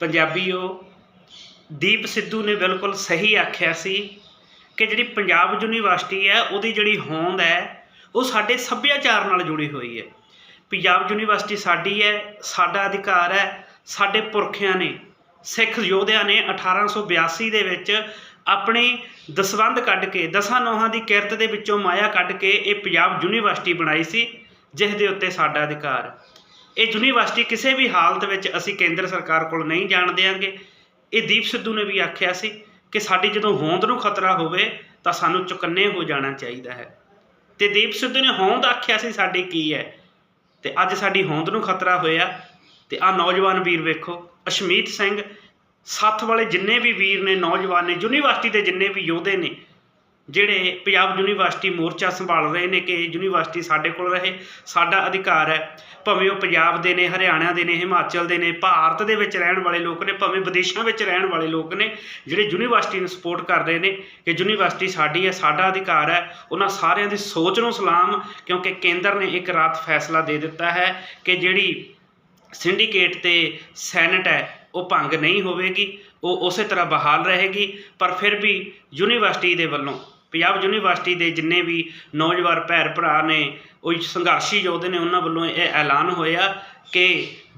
ਪੰਜਾਬੀਓ ਦੀਪ ਸਿੱਧੂ ਨੇ ਬਿਲਕੁਲ ਸਹੀ ਆਖਿਆ ਸੀ ਕਿ ਜਿਹੜੀ ਪੰਜਾਬ ਯੂਨੀਵਰਸਿਟੀ ਹੈ, ਉਹਦੀ ਜਿਹੜੀ ਹੋਂਦ ਹੈ, ਉਹ ਸਾਡੇ ਸੱਭਿਆਚਾਰ ਨਾਲ ਜੁੜੀ ਹੋਈ ਹੈ। ਪੰਜਾਬ ਯੂਨੀਵਰਸਿਟੀ ਸਾਡੀ ਹੈ, ਸਾਡਾ ਅਧਿਕਾਰ ਹੈ, ਸਾਡੇ ਪੁਰਖਿਆਂ ਨੇ, ਸਿੱਖ ਯੋਧਿਆਂ ਨੇ 1882 ਦੇ ਵਿੱਚ ਆਪਣੀ ਦਸਵੰਧ ਕੱਢ ਕੇ, ਦਸਾਂ ਨੋਹਾਂ ਦੀ ਕਿਰਤ ਦੇ ਵਿੱਚੋਂ ਮਾਇਆ ਕੱਢ ਕੇ ਇਹ ਪੰਜਾਬ ਯੂਨੀਵਰਸਿਟੀ ਬਣਾਈ ਸੀ ਜਿਸ ਦੇ ਉੱਤੇ ਸਾਡਾ ਅਧਿਕਾਰ। ਇਹ ਯੂਨੀਵਰਸਿਟੀ ਕਿਸੇ ਵੀ ਹਾਲਤ ਵਿੱਚ ਅਸੀਂ ਕੇਂਦਰ ਸਰਕਾਰ ਕੋਲ ਨਹੀਂ ਜਾਣ ਦਿਆਂਗੇ ਇਹ ਦੀਪ ਸਿੱਧੂ ਨੇ ਵੀ ਆਖਿਆ ਸੀ ਕਿ ਸਾਡੀ ਜਦੋਂ ਹੋਂਦ ਨੂੰ ਖਤਰਾ ਹੋਵੇ ਤਾਂ ਸਾਨੂੰ ਚੁਕੰਨੇ ਹੋ ਜਾਣਾ ਚਾਹੀਦਾ ਹੈ। ਤੇ ਦੀਪ ਸਿੱਧੂ ਨੇ ਹੋਂਦ ਆਖਿਆ ਸੀ ਸਾਡੀ ਕੀ ਹੈ? ਤੇ ਅੱਜ ਸਾਡੀ ਹੋਂਦ ਨੂੰ ਖਤਰਾ ਹੋਇਆ। ਤੇ ਆ ਨੌਜਵਾਨ ਵੀਰ ਵੇਖੋ, ਅਸ਼ਮੀਤ ਸਿੰਘ, ਸੱਥ ਵਾਲੇ ਜਿੰਨੇ ਵੀ ਵੀਰ ਨੇ, ਨੌਜਵਾਨ ਨੇ, ਯੂਨੀਵਰਸਿਟੀ ਦੇ ਜਿੰਨੇ ਵੀ ਯੋਧੇ ਨੇ ਜਿਹੜੇ ਪੰਜਾਬ ਯੂਨੀਵਰਸਿਟੀ ਮੋਰਚਾ ਸੰਭਾਲ ਰਹੇ ਨੇ ਕਿ ਯੂਨੀਵਰਸਿਟੀ ਸਾਡੇ ਕੋਲ ਰਹੇ, ਸਾਡਾ ਅਧਿਕਾਰ ਹੈ। ਭਾਵੇਂ ਉਹ ਪੰਜਾਬ ਦੇ ਨੇ, ਹਰਿਆਣਾ ਦੇ ਨੇ, ਹਿਮਾਚਲ ਦੇ ਨੇ, ਭਾਰਤ ਦੇ ਵਿੱਚ ਰਹਿਣ ਵਾਲੇ ਲੋਕ ਨੇ, ਭਾਵੇਂ ਵਿਦੇਸ਼ਾਂ ਵਿੱਚ ਰਹਿਣ ਵਾਲੇ ਲੋਕ ਨੇ, ਜਿਹੜੇ ਯੂਨੀਵਰਸਿਟੀ ਨੂੰ ਸਪੋਰਟ ਕਰ ਰਹੇ ਨੇ ਕਿ ਯੂਨੀਵਰਸਿਟੀ ਸਾਡੀ ਹੈ, ਸਾਡਾ ਅਧਿਕਾਰ ਹੈ, ਉਹਨਾਂ ਸਾਰਿਆਂ ਦੀ ਸੋਚ ਨੂੰ ਸਲਾਮ, ਕਿਉਂਕਿ ਕੇਂਦਰ ਨੇ ਇੱਕ ਰਾਤ ਫੈਸਲਾ ਦੇ ਦਿੱਤਾ ਹੈ ਕਿ ਜਿਹੜੀ ਸਿੰਡੀਕੇਟ ਤੇ ਸੈਨੇਟ ਹੈ, ਉਹ ਭੰਗ ਨਹੀਂ ਹੋਵੇਗੀ, ਉਹ ਉਸੇ ਤਰ੍ਹਾਂ ਬਹਾਲ ਰਹੇਗੀ, ਪਰ ਫਿਰ ਵੀ ਯੂਨੀਵਰਸਿਟੀ ਦੇ ਵੱਲੋਂ ਪੰਜਾਬ ਯੂਨੀਵਰਸਿਟੀ ਦੇ ਜਿੰਨੇ ਵੀ ਨੌਜਵਾਨ ਭੈਣ ਭਰਾ ਨੇ, ਉਹ ਸੰਘਰਸ਼ੀ ਯੋਧੇ ਨੇ, ਉਹਨਾਂ ਵੱਲੋਂ ਇਹ ਐਲਾਨ ਹੋਇਆ ਕਿ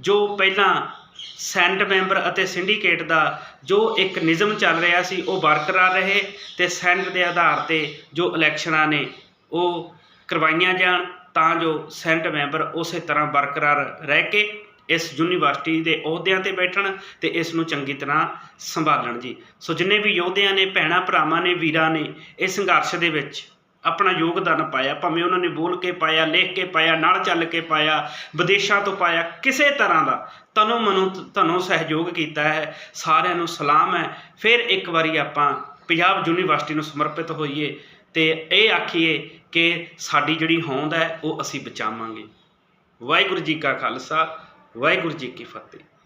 ਜੋ ਪਹਿਲਾਂ ਸੈਨੇਟ ਮੈਂਬਰ ਅਤੇ ਸਿੰਡੀਕੇਟ ਦਾ ਜੋ ਇੱਕ ਨਿਯਮ ਚੱਲ ਰਿਹਾ ਸੀ, ਉਹ ਬਰਕਰਾਰ ਰਹੇ ਤੇ ਸੈਨੇਟ ਦੇ ਆਧਾਰ ਤੇ ਜੋ ਇਲੈਕਸ਼ਨਾਂ ਨੇ, ਉਹ ਕਰਵਾਈਆਂ ਜਾਣ ਤਾਂ ਜੋ ਸੈਨੇਟ ਮੈਂਬਰ ਉਸੇ ਤਰ੍ਹਾਂ ਬਰਕਰਾਰ ਰਹਿ ਕੇ ਇਸ ਯੂਨੀਵਰਸਿਟੀ ਦੇ ਅਹੁਦਿਆਂ ਤੇ ਬੈਠਣ ਤੇ ਇਸ ਨੂੰ ਚੰਗੀ ਤਰ੍ਹਾਂ ਸੰਭਾਲਣ ਜੀ। ਸੋ ਜਿੰਨੇ ਵੀ ਯੋਧਿਆਂ ਨੇ, ਭੈਣਾਂ ਭਰਾਵਾਂ ਨੇ, ਵੀਰਾਂ ਨੇ ਇਸ ਸੰਘਰਸ਼ ਦੇ ਵਿੱਚ ਆਪਣਾ ਯੋਗਦਾਨ ਪਾਇਆ, ਭਾਵੇਂ ਉਹਨਾਂ ਨੇ ਬੋਲ ਕੇ ਪਾਇਆ, ਲਿਖ ਕੇ ਪਾਇਆ, ਨਾਲ ਚੱਲ ਕੇ ਪਾਇਆ, ਵਿਦੇਸ਼ਾਂ ਤੋਂ ਪਾਇਆ, ਕਿਸੇ ਤਰ੍ਹਾਂ ਦਾ ਤਨੋ ਮਨੋ ਧਨੋ ਸਹਿਯੋਗ ਕੀਤਾ ਹੈ, ਸਾਰਿਆਂ ਨੂੰ ਸਲਾਮ ਹੈ। ਫਿਰ ਇੱਕ ਵਾਰੀ ਆਪਾਂ ਪੰਜਾਬ ਯੂਨੀਵਰਸਿਟੀ ਨੂੰ ਸਮਰਪਿਤ ਹੋਈਏ ਤੇ ਇਹ ਆਖੀਏ ਕਿ ਸਾਡੀ ਜਿਹੜੀ ਹੋਂਦ ਹੈ, ਉਹ ਅਸੀਂ ਬਚਾਵਾਂਗੇ। ਵਾਹਿਗੁਰੂ ਜੀ ਕਾ ਖਾਲਸਾ। ਵਾਹਿਗੁਰੂ ਜੀ ਕੀ ਫਤਿਹ।